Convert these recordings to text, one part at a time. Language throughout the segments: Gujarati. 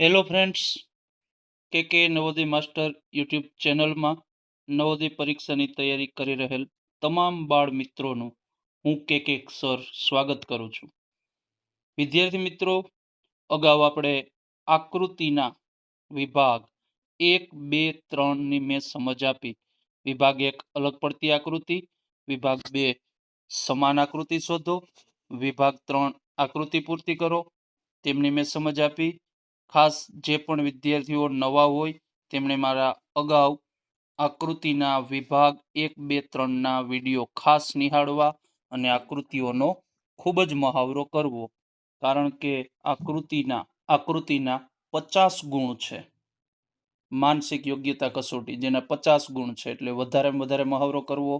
હેલો ફ્રેન્ડ્સ કે કે નવોદય માસ્ટર યુટ્યુબ ચેનલમાં નવોદય પરીક્ષાની તૈયારી કરી રહેલ તમામ બાળ મિત્રોનું હું કે કે સર સ્વાગત કરું છું. વિદ્યાર્થી મિત્રો, અગાઉ આપણે આકૃતિના વિભાગ એક, બે, ત્રણની મેં સમજ આપી. વિભાગ એક અલગ પડતી આકૃતિ, વિભાગ બે સમાન આકૃતિ શોધો, વિભાગ ત્રણ આકૃતિ પૂર્તિ કરો. તેમની મેં સમજ આપી. ખાસ જે પણ વિદ્યાર્થીઓ નવા હોય, તેમણે મારા અગાઉ આકૃતિના વિભાગ એક, બે ત્રણના વીડિયો ખાસ નિહાળવા અને આકૃતિઓનો ખૂબ જ મહાવરો કરવો. કારણ કે આકૃતિના આકૃતિના પચાસ ગુણ છે. માનસિક યોગ્યતા કસોટી, જેના પચાસ ગુણ છે, એટલે વધારેમાં વધારે મહાવરો કરવો.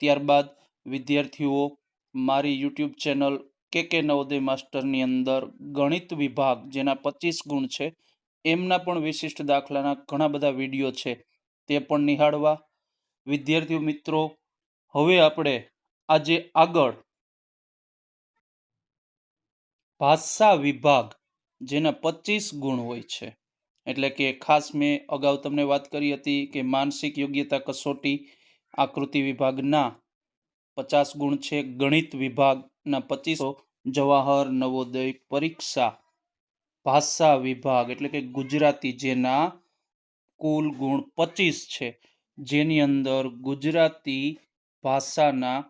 ત્યારબાદ વિદ્યાર્થીઓ મારી યુટ્યુબ ચેનલ કે કે નવોદય માસ્ટરની અંદર ગણિત વિભાગ, જેના પચીસ ગુણ છે, એમના પણ વિશિષ્ટ દાખલાના ઘણા બધા વીડિયો છે. તે પણ નિહાળવા. વિદ્યાર્થીઓ મિત્રો, હવે આપણે આજે આગળ ભાષા વિભાગ, જેના પચીસ ગુણ હોય છે. એટલે કે ખાસ મેં અગાઉ તમને વાત કરી હતી કે માનસિક યોગ્યતા કસોટી, આકૃતિ વિભાગના પચાસ ગુણ છે, ગણિત વિભાગના પચીસો જવાહર નવોદય પરીક્ષા ભાષા વિભાગ એટલે કે ગુજરાતી જેના કુલ ગુણ પચીસ છે. જેની અંદર ગુજરાતી ભાષાના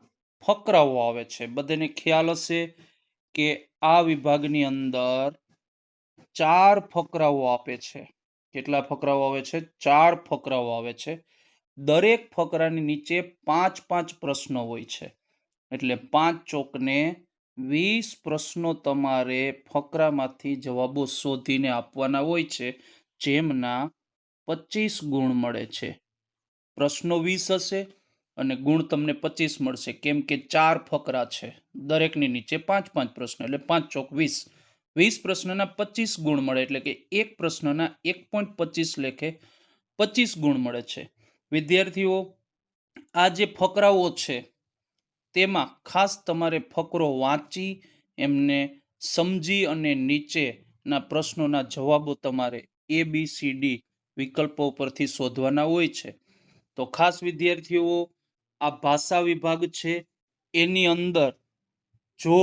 ફકરાઓ આવે છે. બધાને ખ્યાલ હશે કે આ વિભાગની અંદર ચાર ફકરાઓ આપે છે. કેટલા ફકરાઓ આવે છે? ચાર ફકરાઓ આવે છે. દરેક ફકરાની નીચે પાંચ પાંચ પ્રશ્નો હોય છે. એટલે પાંચ ચોકને વીસ પ્રશ્નો તમારે ફકરામાંથી જવાબો શોધીને આપવાના હોય છે, જેમના પચીસ ગુણ મળે છે. પ્રશ્નો વીસ હશે અને ગુણ તમને પચીસ મળશે, કેમ કે ચાર ફકરા છે. દરેકની નીચે પાંચ પાંચ પ્રશ્ન, એટલે પાંચ ચોક વીસ. વીસ પ્રશ્નના પચીસ ગુણ મળે, એટલે કે એક પ્રશ્નના એક પોઈન્ટ પચીસ લેખે પચીસ ગુણ મળે છે. વિદ્યાર્થીઓ, આ જે ફકરાઓ છે તેમાં ખાસ તમારે ફકરો વાંચી, એમને સમજી અને નીચેના પ્રશ્નોના જવાબો તમારે એ બી સી ડી વિકલ્પો પરથી શોધવાના હોય છે. તો ખાસ વિદ્યાર્થીઓ, આ ભાષા વિભાગ છે. એની અંદર જો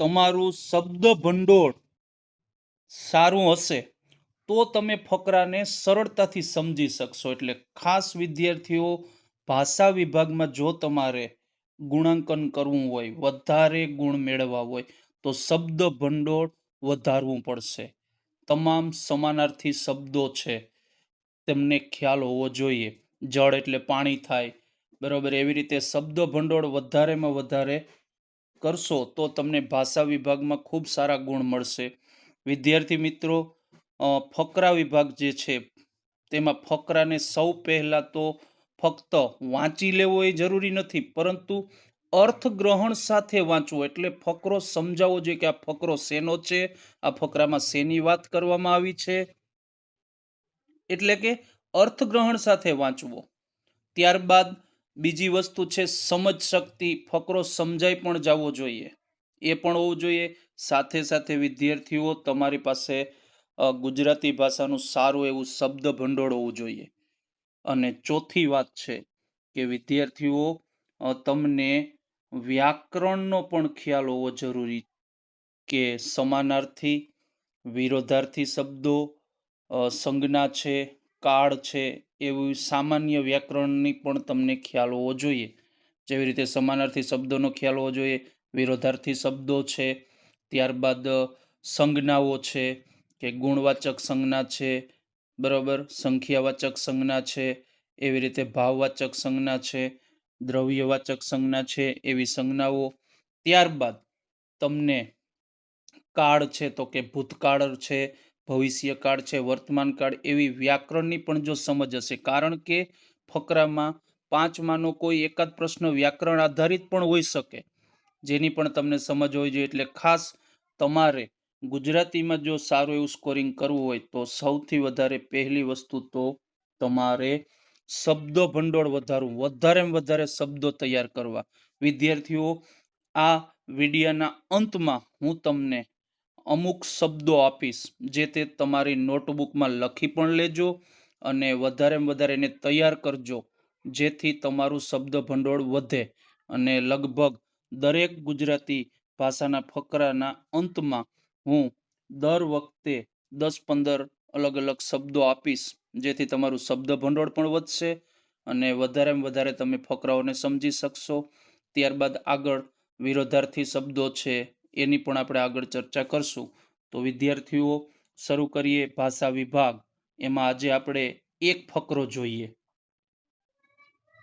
તમારું શબ્દ ભંડોળ સારું હશે, તો તમે ફકરાને સરળતાથી સમજી શકશો. એટલે ખાસ વિદ્યાર્થીઓ, ભાષા વિભાગમાં જો તમારે ગુણાંકન કરવું હોય, વધારે ગુણ મેળવવા હોય, તો શબ્દ ભંડોળ વધારવું પડશે. તમામ સમાનાર્થી શબ્દો છે. તેમને ખ્યાલ હોવો જોઈએ. જળ એટલે પાણી થાય. બરાબર, એવી રીતે શબ્દ ભંડોળ વધારેમાં વધારે કરશો તો તમને ભાષા વિભાગમાં ખૂબ સારા ગુણ મળશે. વિદ્યાર્થી મિત્રો ફકરા વિભાગ જે છે, તેમાં ફકરાને સૌ પહેલાં તો ફક્ત વાંચી લેવો એ જરૂરી નથી, પરંતુ અર્થગ્રહણ સાથે વાંચવું, એટલે ફકરો સમજાવવો જોઈએ કે આ ફકરો શેનો છે, આ ફકરામાં શેની વાત કરવામાં આવી છે. એટલે કે અર્થગ્રહણ સાથે વાંચવો. ત્યારબાદ બીજી વસ્તુ છે સમજ શક્તિ, ફકરો સમજાઈ પણ જવો જોઈએ. એ પણ હોવું જોઈએ. સાથે સાથે વિદ્યાર્થીઓ, તમારી પાસે ગુજરાતી ભાષાનું સારું એવું શબ્દ ભંડોળ હોવું જોઈએ. અને ચોથી વાત છે કે વિદ્યાર્થીઓ તમને વ્યાકરણનો પણ ખ્યાલ હોવો જરૂરી કે સમાનાર્થી, વિરોધાર્થી શબ્દો સંજ્ઞા છે, કાળ છે, એવું સામાન્ય વ્યાકરણની પણ તમને ખ્યાલ હોવો જોઈએ. જેવી રીતે સમાનાર્થી શબ્દોનો ખ્યાલ હોવો જોઈએ, વિરોધાર્થી શબ્દો છે, ત્યારબાદ સંજ્ઞાઓ છે, કે ગુણવાચક સંજ્ઞા છે બરાબર? સંખ્યાવાચક સંજ્ઞા છે, એવી રીતે ભાવવાચક સંજ્ઞા છે, દ્રવ્યવાચક સંજ્ઞા છે, એવી સંજ્ઞાઓ. ત્યારબાદ તમને કાળ છે તો કે ભૂતકાળ છે, ભવિષ્યકાળ છે વર્તમાન કાળ એવી વ્યાકરણની પણ જો સમજ હશે. કારણ કે ફકરામાં પાંચમાંનો કોઈ એકાદ પ્રશ્ન વ્યાકરણ આધારિત પણ હોઈ શકે. જેની પણ તમને સમજ હોવી જોઈએ. એટલે ખાસ તમારે ગુજરાતીમાં જો સારું એવું સ્કોરિંગ કરવું હોય તો સૌથી વધારે પહેલી વસ્તુ તો તમારે શબ્દો ભંડોળ વધારવું. વધારેમાં વધારે શબ્દો તૈયાર કરવા. વિદ્યાર્થીઓ, આ વિડિયાના અંતમાં હું તમને અમુક શબ્દો આપીશ, જે તે તમારી નોટબુકમાં લખી પણ લેજો અને વધારેમાં વધારે એને તૈયાર કરજો, જેથી તમારું શબ્દ ભંડોળ વધે અને લગભગ દરેક ગુજરાતી ભાષાના ફકરાના અંતમાં હું દર વખતે દસ પંદર અલગ અલગ શબ્દો આપીશ, જેથી તમારું શબ્દ ભંડોળ પણ વધશે અને વધારેમાં વધારે તમે ફકરાઓને સમજી શકશો. ત્યારબાદ આગળ વિરોધાર્થી શબ્દો છે, એની પણ આપણે આગળ ચર્ચા કરશું. તો વિદ્યાર્થીઓ, શરૂ કરીએ ભાષા વિભાગ. એમાં આજે આપણે એક ફકરો જોઈએ.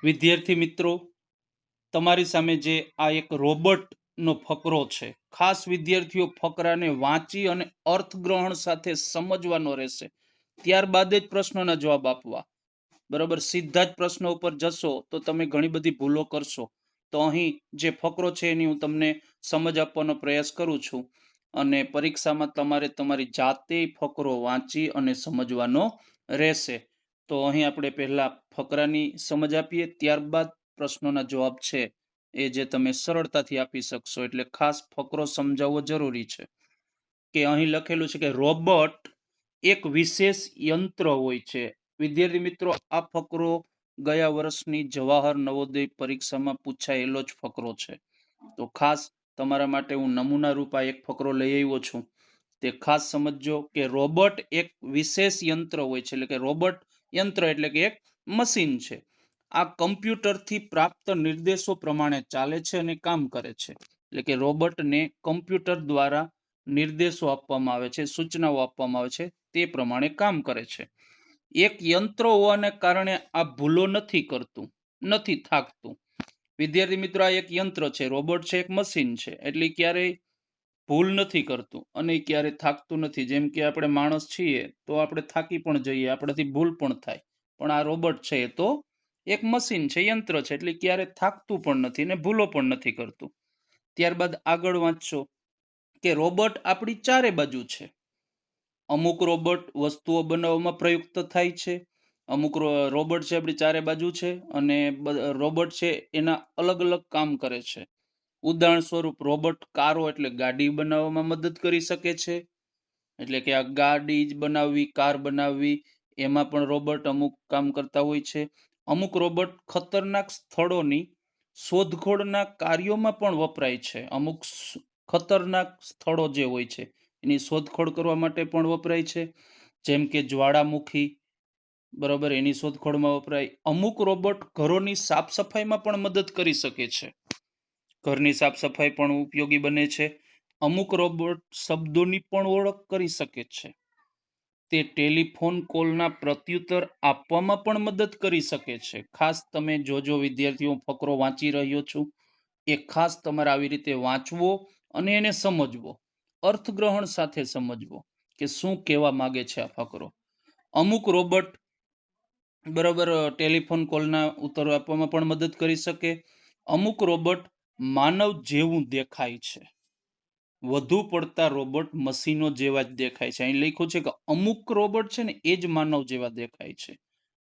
વિદ્યાર્થી મિત્રો, તમારી સામે જે આ એક રોબોટ નો ફકરો છે. ખાસ વિદ્યાર્થીઓ ફકરાને વાંચી અને અર્થગ્રહણ સાથે સમજવાનો રહેશે. ત્યારબાદ જ પ્રશ્નોના જવાબ આપવા. બરાબર? સીધા જ પ્રશ્નો ઉપર જશો તો તમે ઘણી બધી ભૂલો કરશો. તો અહીં જે ફકરો છે એની હું તમને સમજ આપવાનો પ્રયાસ કરું છું. અને પરીક્ષામાં તમારે તમારી જાતે ફકરો વાંચી અને સમજવાનો રહેશે. તો અહીં આપણે પહેલા ફકરાની સમજ આપીએ. ત્યારબાદ પ્રશ્નોના જવાબ છે. એ જે તમે સરળતાથી આપી શકશો, એટલે ખાસ ફકરો સમજાવવો જરૂરી છે. કે અહીં લખેલું છે કે રોબોટ એક વિશેષ યંત્ર હોય છે. વિદ્યાર્થી મિત્રો, આ ફકરો ગયા વર્ષની જવાહર નવોદય પરીક્ષામાં પૂછાયેલો જ ફકરો છે. તો ખાસ તમારા માટે હું નમૂના રૂપા એક ફકરો લઈ આવ્યો છું. તે ખાસ સમજજો કે રોબોટ એક વિશેષ યંત્ર હોય છે. એટલે કે રોબોટ યંત્ર એટલે કે એક મશીન છે. આ કમ્પ્યુટરથી પ્રાપ્ત નિર્દેશો પ્રમાણે ચાલે છે અને કામ કરે છે. એટલે કે રોબોટને કમ્પ્યુટર દ્વારા નિર્દેશો આપવામાં આવે છે, સૂચનાઓ આપવામાં આવે છે, તે પ્રમાણે કામ કરે છે. એક યંત્ર હોવાને કારણે આ ભૂલો નથી કરતું, નથી થાકતું. વિદ્યાર્થી મિત્રો, આ એક યંત્ર છે, રોબોટ છે, એક મશીન છે, એટલે ક્યારેય ભૂલ નથી કરતું અને ક્યારે થાકતું નથી. જેમ કે આપણે માણસ છીએ, તો આપણે થાકી પણ જઈએ, આપણાથી ભૂલ પણ થાય. પણ આ રોબોટ છે એ તો એક મશીન છે, યંત્ર છે, એટલે ક્યારે થાકતું પણ નથી ને ભૂલો પણ નથી કરતું. ત્યારબાદ આગળ વાંચશો કે રોબોટ આપણી ચારે બાજુ છે. અમુક રોબોટ વસ્તુઓ બનાવવામાં પ્રયુક્ત થાય છે, અમુક રોબોટ છે આપણી ચારે બાજુ છે અને રોબોટ છે એના અલગ અલગ કામ કરે છે. ઉદાહરણ સ્વરૂપ રોબોટ કારો એટલે ગાડી બનાવવામાં મદદ કરી શકે છે. એટલે કે આ ગાડી જ બનાવવી, કાર બનાવવી, એમાં પણ રોબોટ અમુક કામ કરતા હોય છે. અમુક રોબોટ ખતરનાક સ્થળોની શોધખોળના કાર્યોમાં પણ વપરાય છે. અમુક ખતરનાક સ્થળો જે હોય છે, એની શોધખોળ કરવા માટે પણ વપરાય છે. જેમ કે જ્વાળામુખી, બરાબર, એની શોધખોળમાં વપરાય. અમુક રોબોટ ઘરોની સાફ સફાઈમાં પણ મદદ કરી શકે છે. ઘરની સાફ સફાઈ પણ ઉપયોગી બને છે. અમુક રોબોટ શબ્દોની પણ ઓળખ કરી શકે છે. તે ટેલિફોન કોલના પ્રત્યુત્તર આપવામાં પણ મદદ કરી શકે છે. ખાસ તમે જોજો વિદ્યાર્થીઓ, ફકરો વાંચી રહ્યો છું. એ ખાસ તમારે આવી રીતે વાંચવો અને એને સમજવો. અર્થગ્રહણ સાથે સમજવો કે શું કહેવા માગે છે આ ફકરો. અમુક રોબોટ બરાબર ટેલિફોન કોલના ઉત્તર આપવામાં પણ મદદ કરી શકે. અમુક રોબોટ માનવ જેવું દેખાય છે. વધુ પડતા રોબોટ મશીનો જેવા જ દેખાય છે. અહીં લખ્યું છે કે અમુક રોબોટ છે ને એ જ માનવ જેવા દેખાય છે.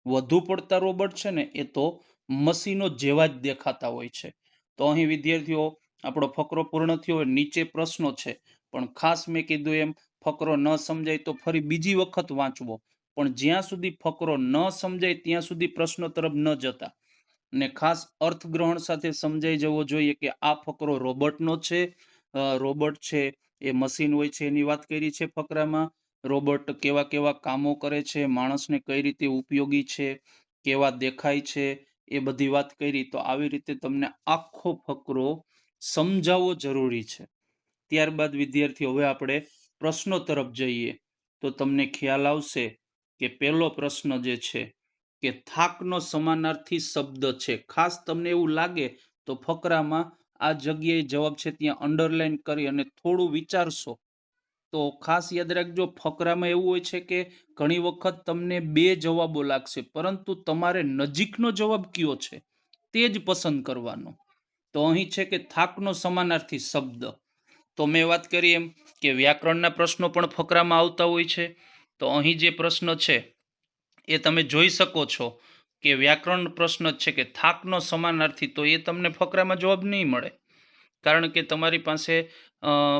વધુ પડતા રોબોટ છે ને એ તો મશીનો જેવા જ દેખાતા હોય છે. તો અહીં વિદ્યાર્થીઓ, આપણો ફકરો પૂર્ણ થયો નીચે પ્રશ્નો છે. પણ ખાસ મેં કીધું એમ, ફકરો ન સમજાય તો ફરી બીજી વખત વાંચવો. પણ જ્યાં સુધી ફકરો ન સમજાય, ત્યાં સુધી પ્રશ્નો તરફ ન જતા. ને ખાસ અર્થગ્રહણ સાથે સમજાઈ જવો જોઈએ કે આ ફકરો રોબોટનો છે રોબોટ છે, એ મશીન હોય છે એની વાત કરી છે ફકરામાં. રોબોટ કેવા કેવા કામો કરે છે, માણસને કઈ રીતે ઉપયોગી છે, કેવા દેખાય છે, એ બધી વાત કરી. તો આવી રીતે તમને આખો ફકરો સમજાવવો જરૂરી છે. ત્યારબાદ વિદ્યાર્થીઓ હવે આપણે પ્રશ્નો તરફ જઈએ. તો તમને ખ્યાલ આવશે કે પહેલો પ્રશ્ન જે છે કે થાકનો સમાનાર્થી શબ્દ છે. ખાસ તમને એવું લાગે તો ફકરામાં આ જગ્યાએ જવાબ છે ત્યાં અંડરલાઈન કરી અને થોડું વિચારશો. તો ખાસ યાદ રાખજો, ફકરામાં એવું હોય છે કે ઘણી વખત તમને બે જવાબો લાગશે, પરંતુ તમારે નજીકનો જવાબ કયો છે તે જ પસંદ કરવાનો. તો અહીં છે કે થાકનો સમાનાર્થી શબ્દ. તો મેં વાત કરી એમ કે વ્યાકરણના પ્રશ્નો પણ ફકરામાં આવતા હોય છે. તો અહીં જે પ્રશ્ન છે એ તમે જોઈ શકો છો. કે વ્યાકરણ પ્રશ્ન જ છે કે થાકનો સમાનાર્થી તો એ તમને ફકરામાં જવાબ નહીં મળે. કારણ કે તમારી પાસે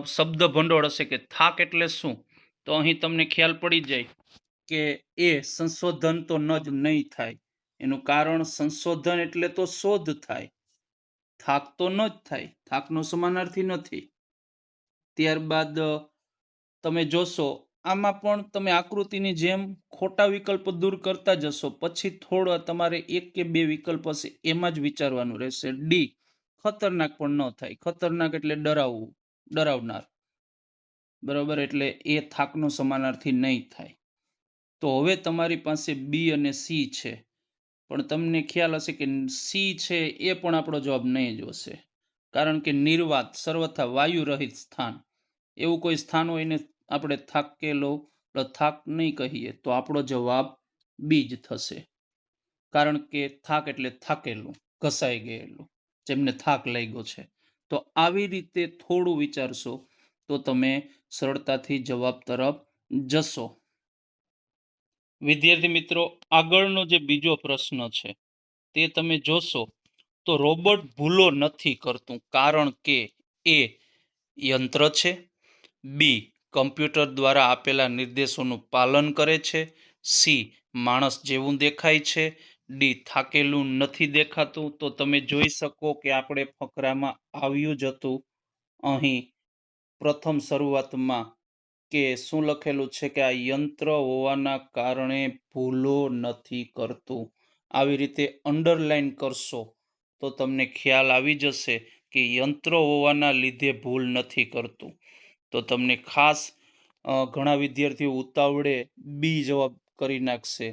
શબ્દ ભંડોળ હશે કે થાક એટલે શું? તો અહીં તમને ખ્યાલ પડી જાય કે એ સંશોધન તો ન જ નહીં થાય. એનું કારણ સંશોધન એટલે તો શોધ થાય. થાક તો ન જ થાય. થાકનો સમાનાર્થી નથી. ત્યારબાદ તમે જોશો આમાં પણ તમે આકૃતિની જેમ ખોટા વિકલ્પ દૂર કરતા જશો. પછી થોડો તમારે એક કે બે વિકલ્પ હશે, એમાં જ વિચારવાનું રહેશે. ડી ખતરનાક પણ ન થાય. ખતરનાક એટલે ડરાવવું ડરાવનાર. બરાબર? એટલે એ થાકનો સમાનાર્થી નહીં થાય. તો હવે તમારી પાસે બી અને સી છે. પણ તમને ખ્યાલ હશે કે સી છે એ પણ આપણો જવાબ નહીં જ હશે. કારણ કે નિર્વાત, સર્વથા વાયુ રહિત સ્થાન. એવું કોઈ સ્થાન હોય એને આપણે થાકેલો થાક નહીં કહીએ, તો આપણો જવાબ બી જ થશે. કારણ કે થાક એટલે થાકેલું, ઘસાઈ ગયેલું, જેમને થાક લાગ્યો છે. તો આવી રીતે થોડું વિચારશો, તો તમે સરળતાથી જવાબ તરફ જશો. વિદ્યાર્થી મિત્રો, આગળનો જે બીજો પ્રશ્ન છે, તે તમે જોશો, તો રોબોટ ભૂલો નથી કરતું, કારણ કે એ યંત્ર છે. બી કમ્પ્યુટર દ્વારા આપેલા નિર્દેશોનું પાલન કરે છે. સી, માણસ જેવું દેખાય છે. ડી, થાકેલું નથી દેખાતું. તો તમે જોઈ શકો કે આપણે ફકરામાં આવ્યું જ હતું. અહીં પ્રથમ શરૂઆતમાં કે શું લખેલું છે કે આ યંત્ર હોવાના કારણે ભૂલો નથી કરતું. આવી રીતે અંડરલાઈન કરશો તો તમને ખ્યાલ આવી જશે કે યંત્ર હોવાના લીધે ભૂલ નથી કરતું. તો તમને ખાસ ઘણા વિદ્યાર્થીઓ ઉતાવળે બી જવાબ કરી નાખશે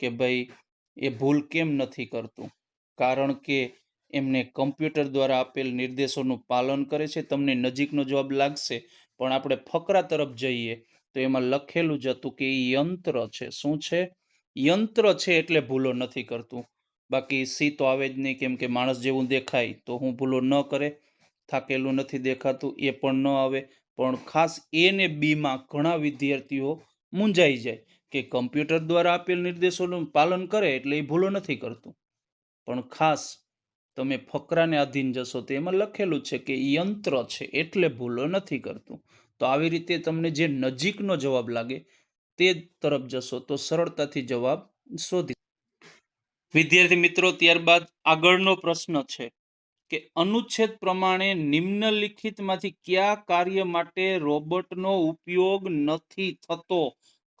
કે ભાઈ, એ ભૂલ કેમ નથી કરતું? કારણ કે એમને કમ્પ્યુટર દ્વારા આપેલ નિર્દેશોનું પાલન કરે છે, તમને નજીકનો જવાબ લાગશે, પણ આપણે ફકરા તરફ જઈએ, તો એમાં લખેલું જ હતું કે એ યંત્ર છે. શું છે? યંત્ર છે એટલે ભૂલો નથી કરતું. બાકી સી તો આવે જ નહીં, કેમ કે માણસ જેવું દેખાય તો હું ભૂલો ન કરે, થાકેલું નથી દેખાતું, એ પણ ન આવે. પણ ખાસ એ ને બીમાં ઘણા વિદ્યાર્થીઓ મૂંઝાઈ જાય કે કમ્પ્યુટર દ્વારા આપેલ નિર્દેશોનું પાલન કરે એટલે એ ભૂલો નથી કરતું. પણ ખાસ તમે ફકરાને આધીન જશો તો એમાં લખેલું છે કે યંત્ર છે એટલે ભૂલો નથી કરતું. તો આવી રીતે તમને જે નજીકનો જવાબ લાગે તે તરફ જશો તો સરળતાથી જવાબ શોધી વિદ્યાર્થી મિત્રો, ત્યારબાદ આગળનો પ્રશ્ન છે. કે અનુચ્છેદ પ્રમાણે નિમ્નલિખિતમાંથી કયા કાર્ય માટે રોબોટનો ઉપયોગ નથી થતો?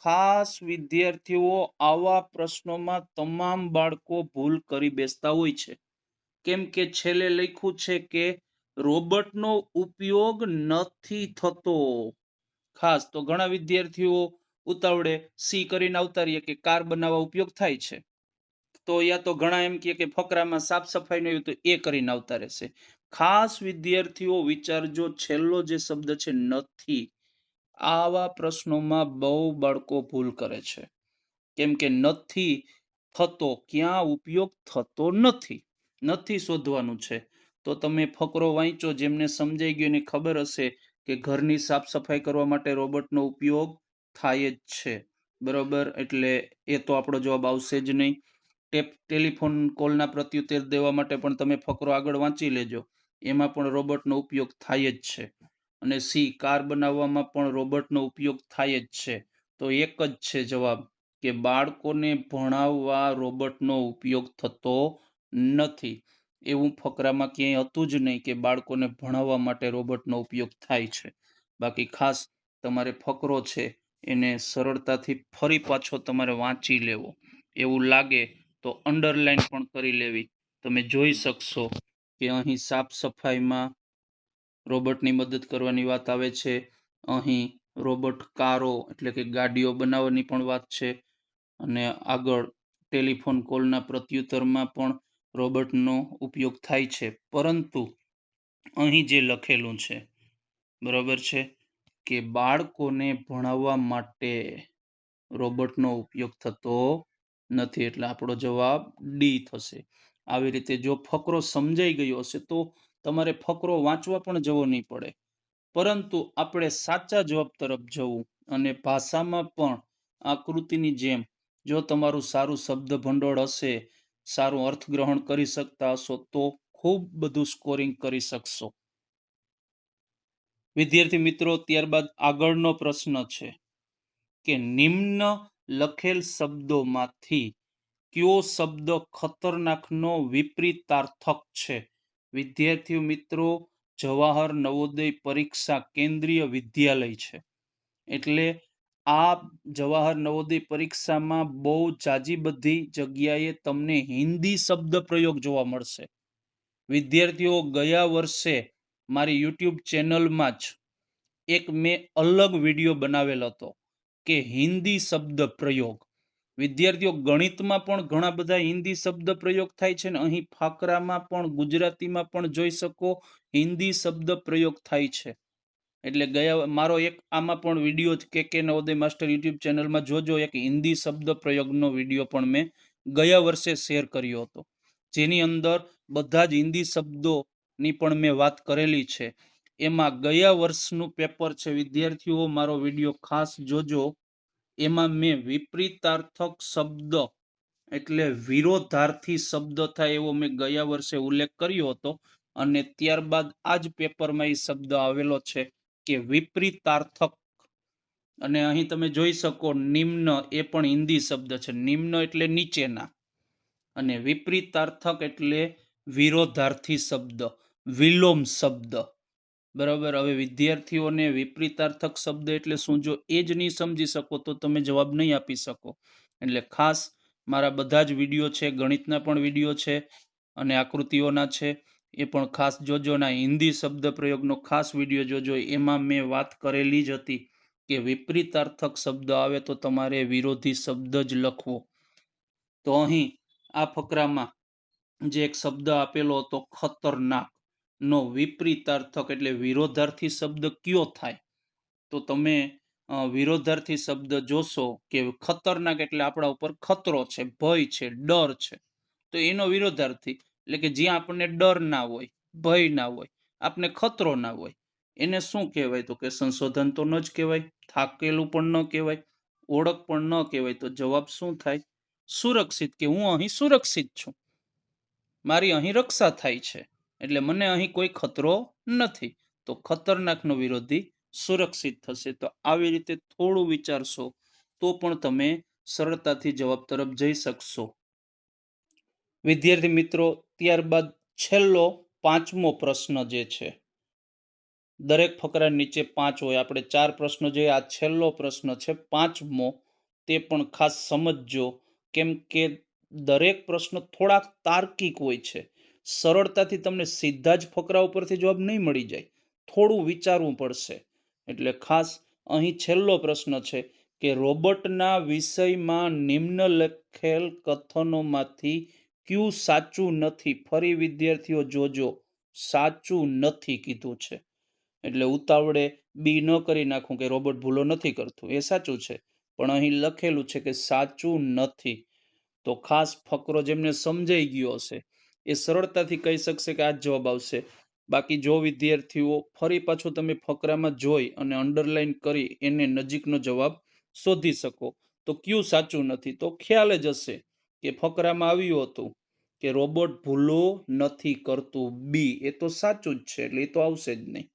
ખાસ વિદ્યાર્થીઓ, આવા પ્રશ્નોમાં તમામ બાળકો ભૂલ કરી બેસતા હોય છે. કેમ કે છેલ્લે લખ્યું છે કે રોબોટનો ઉપયોગ નથી થતો. ખાસ તો ઘણા વિદ્યાર્થીઓ ઉતાવળે સી કરીને અવતારીએ કે કાર બનાવવા ઉપયોગ થાય છે. તો યા તો ઘણા એમ કહે કે ફકરામાં સાફ સફાઈ નહીં તો એ કરીને આવતા રહેશે. ખાસ વિદ્યાર્થીઓ વિચારજો, છેલ્લો જે શબ્દ છે, નથી. આવા પ્રશ્નોમાં બહુ બાળકો ભૂલ કરે છે. કેમ કે નથી થતો, ક્યાં ઉપયોગ થતો નથી. નથી શોધવાનું છે. તો તમે ફકરો વાંચો, જેમને સમજાઈ ગયો એને ખબર હશે કે ઘરની સાફ સફાઈ કરવા માટે રોબોટનો ઉપયોગ થાય જ છે. બરોબર? એટલે એ તો આપણો જવાબ આવશે જ નહીં. ટેપ, ટેલિફોન કોલના પ્રત્યુત્તર દેવા માટે પણ તમે ફકરો આગળ વાંચી લેજો. એમાં પણ રોબોટનો ઉપયોગ થાય જ છે. અને સી, કાર બનાવવામાં પણ રોબોટનો ઉપયોગ થાય જ છે. તો એક જ છે જવાબ કે બાળકોને ભણાવવા રોબોટનો ઉપયોગ થતો નથી. એવું ફકરામાં ક્યાંય હતું જ નહીં કે બાળકોને ભણાવવા માટે રોબોટનો ઉપયોગ થાય છે. બાકી ખાસ તમારે ફકરો છે એને સરળતાથી ફરી પાછો તમારે વાંચી લેવો. એવું લાગે તો અંડરલાઈન પણ કરી લેવી. તમે જોઈ શકશો કે અહીં સાફ સફાઈમાં રોબોટની મદદ કરવાની વાત આવે છે. અહીં રોબોટ કારો એટલે કે ગાડીઓ બનાવવાની પણ વાત છે. અને આગળ ટેલિફોન કોલના પ્રત્યુત્તરમાં પણ રોબોટનો ઉપયોગ થાય છે. પરંતુ અહીં જે લખેલું છે, બરાબર છે? કે બાળકોને ભણાવવા માટે રોબોટનો ઉપયોગ થતો નથી એટલે આપણો જવાબ ડી થશે. આવી રીતે જો ફકરો સમજાઈ ગયો હશે તો તમારે ફકરો વાંચવા પણ જવો નહીં પડે. પરંતુ આપણે સાચા જવાબ તરફ જવું અને ભાષામાં પણ આકૃતિની જેમ જો તમારું સારું શબ્દ ભંડોળ હશે, સારું અર્થગ્રહણ કરી શકતા હશો તો ખૂબ બધું સ્કોરિંગ કરી શકશો. વિદ્યાર્થી મિત્રો, ત્યારબાદ આગળનો પ્રશ્ન છે કે નિમ્ન લખેલ શબ્દોમાંથી કયો શબ્દ ખતરનાકનો વિપરીતાર્થક છે? વિદ્યાર્થીઓ મિત્રો, જવાહર નવોદય પરીક્ષા કેન્દ્રીય વિદ્યાલય છે. એટલે આ જવાહર નવોદય પરીક્ષામાં બહુ જાજી બધી જગ્યાએ તમને હિન્દી શબ્દ પ્રયોગ જોવા મળશે. વિદ્યાર્થીઓ, ગયા વર્ષે મારી યુટ્યુબ ચેનલમાં જ એક મેં અલગ વીડિયો બનાવેલ હતો. કે હિન્દી શબ્દ પ્રયોગ. વિદ્યાર્થીઓ ગણિતમાં પણ ઘણા બધા હિન્દી શબ્દ પ્રયોગ થાય છે ને અહીં ફાકરામાં પણ, ગુજરાતીમાં પણ જોઈ શકો, હિન્દી શબ્દ પ્રયોગ થાય છે. એટલે ગયા મારો એક આમાં પણ વીડિયો કે કે નવોદય માસ્ટર યુટ્યુબ ચેનલમાં જોજો એક હિન્દી શબ્દ પ્રયોગનો વીડિયો પણ મેં ગયા વર્ષે શેર કર્યો હતો. જેની અંદર બધા જ હિન્દી શબ્દોની પણ મેં વાત કરેલી છે. એમાં ગયા વર્ષનું પેપર છે, વિદ્યાર્થીઓ મારો વીડિયો ખાસ જોજો. એમાં મેં વિપરીતાર્થક શબ્દ એટલે વિરોધાર્થી શબ્દ થાય એવો મેં ગયા વર્ષે ઉલ્લેખ કર્યો હતો. અને ત્યારબાદ આ જ પેપરમાં એ શબ્દ આવેલો છે કે વિપરીતાર્થક. અને અહીં તમે જોઈ શકો નિમ્ન એ પણ હિન્દી શબ્દ છે. નિમ્ન એટલે નીચેના. અને વિપરીતાર્થક એટલે વિરોધાર્થી શબ્દ, વિલોમ શબ્દ. બરાબર? હવે વિદ્યાર્થીઓને વિપરીતાર્થક શબ્દ એટલે શું? જો એ જ નહીં સમજી શકો, તો તમે જવાબ નહીં આપી શકો. એટલે ખાસ મારા બધા જ વીડિયો છે, ગણિતના પણ વીડિયો છે અને આકૃતિઓના છે, એ પણ ખાસ જોજો. ના હિન્દી શબ્દ પ્રયોગનો ખાસ વીડિયો જોજો. એમાં મેં વાત કરેલી જ હતી કે વિપરીતાર્થક શબ્દ આવે તો તમારે વિરોધી શબ્દ જ લખવો. તો અહીં આ ફકરામાં જે એક શબ્દ આપેલો હતો, ખતરનાક. નો વિપરીતાર્થક એટલે વિરોધાર્થી શબ્દ કયો થાય? તો તમે વિરોધાર્થી શબ્દ જોશો કે ખતરનાક એટલે આપણા ઉપર ખતરો છે, ભય છે, ડર છે. તો એનો વિરોધાર્થી એટલે કે જ્યાં આપણને ડર ના હોય, ભય ના હોય, આપને ખતરો ના હોય, એને શું કહેવાય? તો કે સંશોધન તો ન જ કહેવાય, થાકેલું પણ ન કહેવાય, ઓળખ પણ ન કહેવાય. તો જવાબ શું થાય? સુરક્ષિત કે હું અહીં સુરક્ષિત છું? મારી અહીં રક્ષા થાય છે. એટલે મને અહીં કોઈ ખતરો નથી. તો ખતરનાકનો વિરોધી સુરક્ષિત થશે. તો આવી રીતે થોડું વિચારશો, તો પણ તમે સરળતાથી જવાબ તરફ જઈ શકશો. વિદ્યાર્થી મિત્રો, ત્યારબાદ છેલ્લો પાંચમો પ્રશ્ન જે છે. દરેક ફકરા નીચે પાંચ હોય. આપણે ચાર પ્રશ્નો જોઈએ. આ છેલ્લો પ્રશ્ન છે, પાંચમો. તે પણ ખાસ સમજજો. કેમ કે દરેક પ્રશ્ન થોડાક તાર્કિક હોય છે. સરળતાથી તમને સીધા જ ફકરા ઉપરથી જવાબ નહીં મળી જાય. થોડું વિચારવું પડશે. એટલે ખાસ અહીં છેલ્લો પ્રશ્ન છે કે રોબોટના વિષયમાં નિમ્ન લખેલ કથનોમાંથી ક્યુ સાચું નથી? ફરી વિદ્યાર્થીઓ જોજો. સાચું નથી કીધું છે. એટલે ઉતાવળે બી ન કરી નાખું કે રોબોટ ભૂલો નથી કરતું. એ સાચું છે. પણ અહીં લખેલું છે કે સાચું નથી. તો ખાસ ફકરો જેમને સમજાઈ ગયો હશે. એ સરળતાથી કહી શકશે કે આ જ જવાબ આવશે. બાકી જો વિદ્યાર્થીઓ ફરી પાછું તમે ફકરામાં જોઈ અને અંડરલાઇન કરી એને નજીકનો જવાબ શોધી શકો. તો ક્યુ સાચું નથી. તો ખ્યાલ જ હશે કે ફકરામાં આવ્યું હતું કે રોબોટ ભૂલો નથી કરતું. બી એ તો સાચું જ છે. એટલે એ તો આવશે જ નહીં.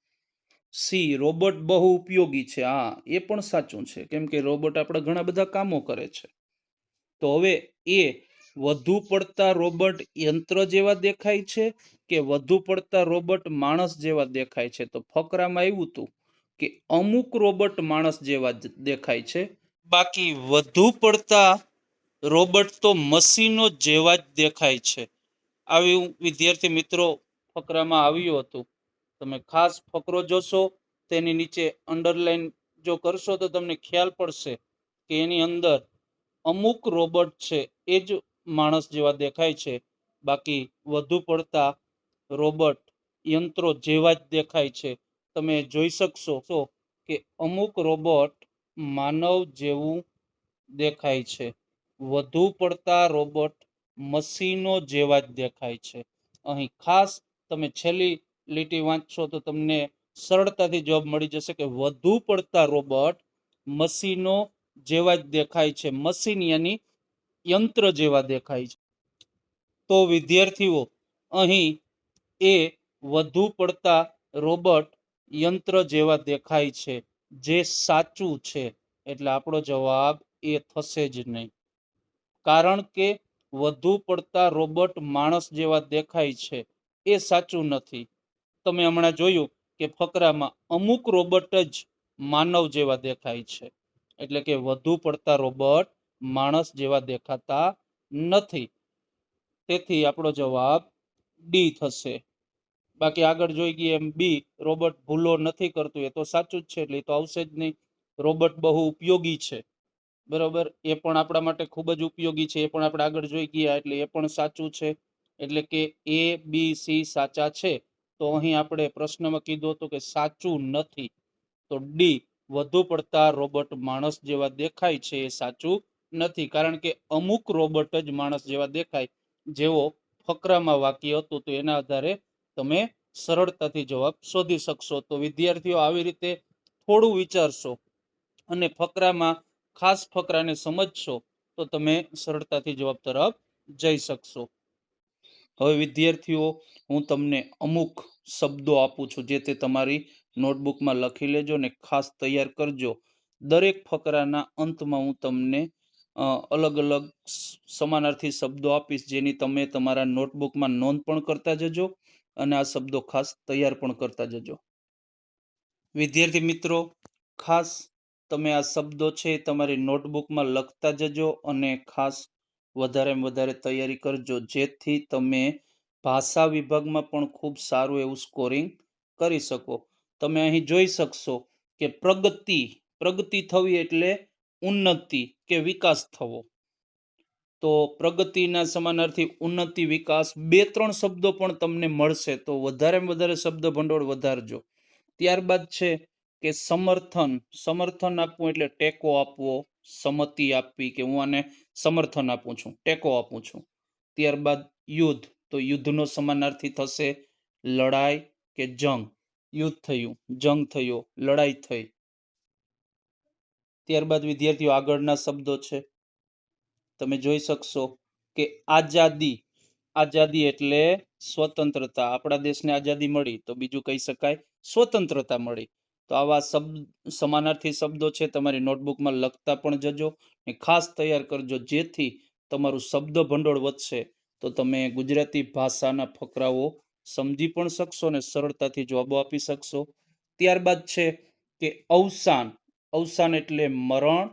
સી રોબોટ બહુ ઉપયોગી છે. હા, એ પણ સાચું છે. કેમ કે રોબોટ આપણા ઘણા બધા કામો કરે છે. તો હવે એ વધુ પડતા રોબોટ યંત્ર જેવા દેખાય છે કે વધુ પડતા રોબોટ માણસ જેવા દેખાય છે? તો ફકરામાં આવ્યું હતું કે અમુક રોબોટ માણસ જેવા દેખાય છે. બાકી વધુ પડતા રોબોટ તો મશીનો જેવા જ દેખાય છે. આવ્યું વિદ્યાર્થી મિત્રો, ફકરામાં આવ્યું હતું. તમે ખાસ ફકરો જોશો, તેની નીચે અંડરલાઈન જો કરશો તો તમને ખ્યાલ પડશે કે એની અંદર અમુક રોબોટ છે, એ જ માણસ જેવા દેખાય છે. બાકી વધુ પડતા રોબોટ યંત્રો જેવા જ દેખાય છે. તમે જોઈ શકશો તો કે અમુક રોબોટ માનવ જેવું દેખાય છે. વધુ પડતા રોબોટ મશીનો જેવા જ દેખાય છે. અહીં ખાસ તમે છેલ્લી લીટી વાંચશો તો તમને સરળતાથી જવાબ મળી જશે કે વધુ પડતા રોબોટ મશીનો જેવા જ દેખાય છે. મશીન યાની યંત્ર જેવા દેખાય છે. તો વિદ્યાર્થીઓ, અહીં એ વધુ પડતા રોબોટ યંત્ર જેવા દેખાય છે, જે સાચું છે. એટલે આપણો જવાબ એ થશે જ નહીં. કારણ કે વધુ પડતા રોબોટ માણસ જેવા દેખાય છે, એ સાચું નથી. તમે હમણાં જોયું કે ફકરામાં અમુક રોબોટ જ માનવ જેવા દેખાય છે. એટલે કે વધુ પડતા રોબોટ માણસ જેવા દેખાતા નથી. તેથી આપણો જવાબ ડી થશે. બાકી આગળ જોઈ ગઈ એમ બી રોબોટ ભૂલો નથી કરતું, એ તો સાચું જ છે, એટલે એ તો આવશે જ નહીં. રોબોટ બહુ ઉપયોગી છે. બરોબર? એ પણ આપણા માટે ખૂબ જ ઉપયોગી છે, એ પણ આપણે આગળ જોઈ ગયા, એટલે એ પણ સાચું છે. એટલે કે એ બી સી સાચા છે. તો અહીં આપણે પ્રશ્નમાં કીધું હતું કે સાચું નથી. તો ડી વધુ પડતા રોબોટ માણસ જેવા દેખાય છે, એ સાચું નથી. કારણ કે અમુક રોબોટ જ માણસ જેવા દેખાય. જેવો ફકરામાં વાક્ય હતું તો એના આધારે તમે સરળતાથી જવાબ શોધી શકશો. તો વિદ્યાર્થીઓ આવી રીતે થોડું વિચારશો અને ફકરામાં ખાસ ફકરાને સમજશો તો તમે સરળતાથી જવાબ તરફ જઈ શકશો. હવે વિદ્યાર્થીઓ, હું તમને અમુક શબ્દો આપું છું જે તે તમારી નોટબુકમાં લખી લેજો ને ખાસ તૈયાર કરજો. દરેક ફકરાના અંતમાં હું તમને અલગ અલગ સમાનાર્થી શબ્દો આપીશ જેની તમે તમારા નોટબુકમાં નોંધ પણ કરતા જજો અને આ શબ્દો ખાસ તૈયાર પણ કરતા જજો. વિદ્યાર્થી મિત્રો, ખાસ તમે આ શબ્દો છે તમારી નોટબુકમાં લખતા જજો અને ખાસ વધારેમાં વધારે તૈયારી કરજો, જેથી તમે ભાષા વિભાગમાં પણ ખૂબ સારું એવું સ્કોરિંગ કરી શકો. તમે અહીં જોઈ શકશો કે પ્રગતિ પ્રગતિ થવી એટલે ઉન્નતિ કે વિકાસ થવો? તો પ્રગતિના સમાનાર્થી ઉન્નતિ, વિકાસ બે, ત્રણ શબ્દો પણ તમને મળશે. તો વધારેમાં વધારે શબ્દ ભંડોળ વધારજો. ત્યારબાદ છે કે સમર્થન. સમર્થન આપવું એટલે ટેકો આપવો, સંમતિ આપવી કે હું આને સમર્થન આપું છું, ટેકો આપું છું. ત્યારબાદ યુદ્ધ. તો યુદ્ધનો સમાનાર્થી થશે લડાઈ કે જંગ. યુદ્ધ થયું. જંગ થયો. લડાઈ થઈ. ત્યારબાદ વિદ્યાર્થીઓ આગળના શબ્દો છે. તમે જોઈ શકશો કે આઝાદી આઝાદી એટલે સ્વતંત્રતા. આપણા દેશને આઝાદી મળી તો બીજું કહી શકાય સ્વતંત્રતા મળી. તો આવા શબ્દ, સમાનાર્થી શબ્દો છે તમારી નોટબુકમાં લખતા પણ જજો ને ખાસ તૈયાર કરજો જેથી તમારું શબ્દ ભંડોળ વધશે. તો તમે ગુજરાતી ભાષાના ફકરાઓ સમજી પણ શકશો ને સરળતાથી જવાબો આપી શકશો. ત્યારબાદ છે કે અવસાન. અવસાન એટલે મરણ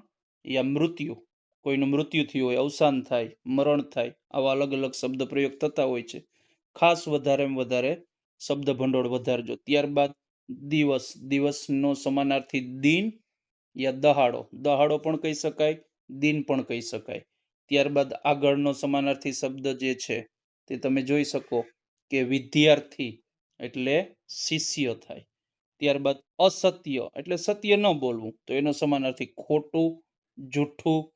યા મૃત્યુ. કોઈનું મૃત્યુ થયું હોય, અવસાન થાય, મરણ થાય, આવા અલગ અલગ શબ્દ પ્રયોગ થતા હોય છે. ખાસ વધારેમાં વધારે શબ્દ ભંડોળ વધારજો. ત્યારબાદ દિવસ, દિવસનો સમાનાર્થી દિન યા દહાડો. દહાડો પણ કહી શકાય, દિન પણ કહી શકાય. ત્યારબાદ આગળનો સમાનાર્થી શબ્દ જે છે, તે તમે જોઈ શકો કે વિદ્યાર્થી એટલે શિષ્ય થાય. ત્યારબાદ અસત્ય, એટલે સત્ય ન બોલવું. તો એનો સમાનાર્થી ખોટું, જૂઠું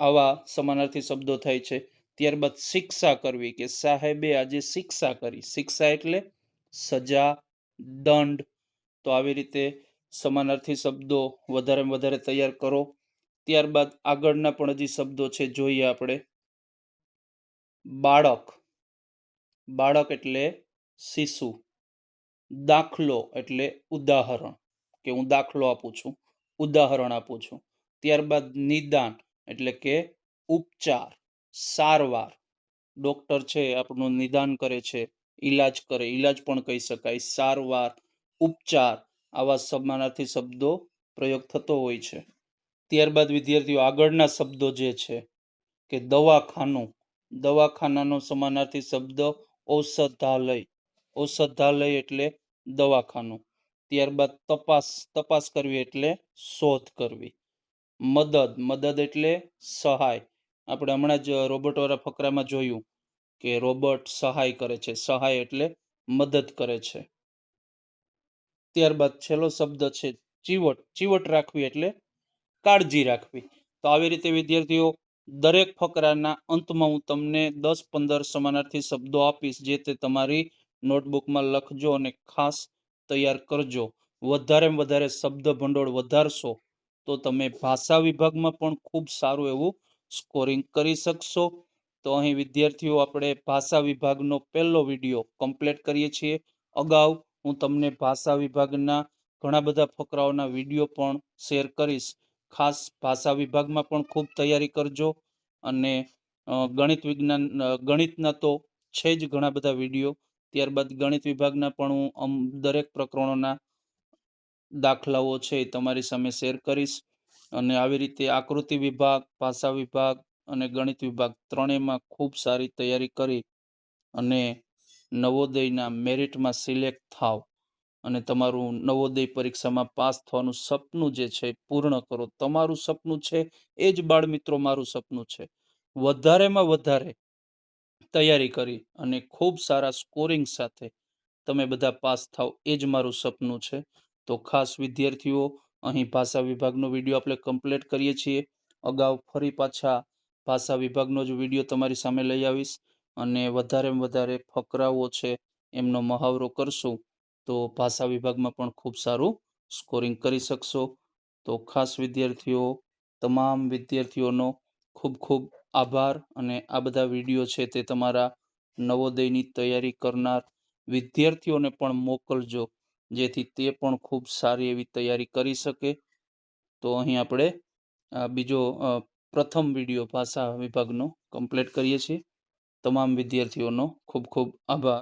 આવા સમાનાર્થી શબ્દો થાય છે. ત્યારબાદ શિક્ષા કરવી, કે સાહેબે આજે શિક્ષા કરી. શિક્ષા એટલે સજા, દંડ. તો આવી રીતે સમાનાર્થી શબ્દો વધારેમાં વધારે તૈયાર કરો. ત્યારબાદ આગળના પણ હજી શબ્દો છે, જોઈએ આપણે. બાળક. બાળક એટલે શિશુ. દાખલો એટલે ઉદાહરણ, કે હું દાખલો આપું છું, ઉદાહરણ આપું છું. ત્યારબાદ નિદાન એટલે કે ઉપચાર, સારવાર. ડૉક્ટર છે, આપણું નિદાન કરે છે, ઈલાજ કરે, ઈલાજ પણ કહી શકાય. સારવાર, ઉપચાર, આવા સમાનાર્થી શબ્દો પ્રયોગ થતો હોય છે. ત્યારબાદ વિદ્યાર્થીઓ, આગળના શબ્દો જે છે, કે દવાખાનું. દવાખાનાનો સમાનાર્થી શબ્દ ઔષધાલય. ઔષધાલય એટલે દવાખાનું. ત્યારબાદ તપાસ તપાસ કરવી એટલે શોધ કરવી. મદદ મદદ એટલે સહાય. આપણે હમણાં જ રોબોટવાળા ફકરામાં જોયું કે રોબોટ સહાય કરે છે. સહાય એટલે મદદ કરે છે. ત્યારબાદ છેલ્લો શબ્દ છે ચીવટ. ચીવટ રાખવી એટલે કાળજી રાખવી. તો આવી રીતે વિદ્યાર્થીઓ, દરેક ફકરાના અંતમાં હું તમને દસ પંદર સમાનાર્થી શબ્દો આપીશ, જે તે તમારી નોટબુકમાં લખજો અને ખાસ તૈયાર કરજો. વધારેમાં વધારે શબ્દ ભંડોળ વધારશો, તો તમે ભાષા વિભાગમાં પણ ખૂબ સારું એવું સ્કોરિંગ કરી શકશો. તો અહીં વિદ્યાર્થીઓ, આપણે ભાષા વિભાગનો પહેલો વીડિયો કમ્પ્લીટ કરીએ છીએ. અગાઉ હું તમને ભાષા વિભાગના ઘણા બધા ફકરાઓના વીડિયો પણ શેર કરીશ. ખાસ ભાષા વિભાગમાં પણ ખૂબ તૈયારી કરજો અને ગણિત વિજ્ઞાન ગણિતના તો છે જ ઘણા બધા વીડિયો. ત્યારબાદ ગણિત વિભાગના પણ હું અમ દરેક પ્રકરણોના દાખલાઓ છે એ તમારી સામે શેર કરીશ. અને આવી રીતે આકૃતિ વિભાગ ભાષા વિભાગ અને ગણિત વિભાગ ત્રણેયમાં ખૂબ સારી તૈયારી કરી અને નવોદયના મેરિટમાં સિલેક્ટ થાવ. અને તમારું નવોદય પરીક્ષામાં પાસ થવાનું સપનું જે છે પૂર્ણ કરો. તમારું સપનું છે એ જ બાળ મિત્રો મારું સપનું છે. વધારેમાં વધારે તૈયારી કરી અને ખૂબ સારા સ્કોરિંગ સાથે તમે બધા પાસ થાવ એ જ મારું સપનું છે. તો ખાસ વિદ્યાર્થીઓ, અહીં ભાષા વિભાગનો વીડિયો આપણે કમ્પ્લીટ કરીએ છીએ. અગાઉ ફરી પાછા ભાષા વિભાગનો જ વીડિયો તમારી સામે લઈ આવીશ અને વધારેમાં વધારે ફકરાઓ છે એમનો મહાવરો કરશું. તો ભાષા વિભાગમાં પણ ખૂબ સારું સ્કોરિંગ કરી શકશો. તો ખાસ વિદ્યાર્થીઓ, તમામ વિદ્યાર્થીઓનો ખૂબ ખૂબ આભાર અને આ બધા વીડિયો છે તે તમારા નવોદયની તૈયારી કરનાર વિદ્યાર્થીઓને પણ મોકલજો, જેથી તે પણ ખૂબ સારી એવી તૈયારી કરી શકે. તો અહીં આપણે બીજો પ્રથમ વીડિયો ભાષા વિભાગનો કમ્પ્લીટ કરીએ છીએ. તમામ વિદ્યાર્થીઓનો ખૂબ ખૂબ આભાર.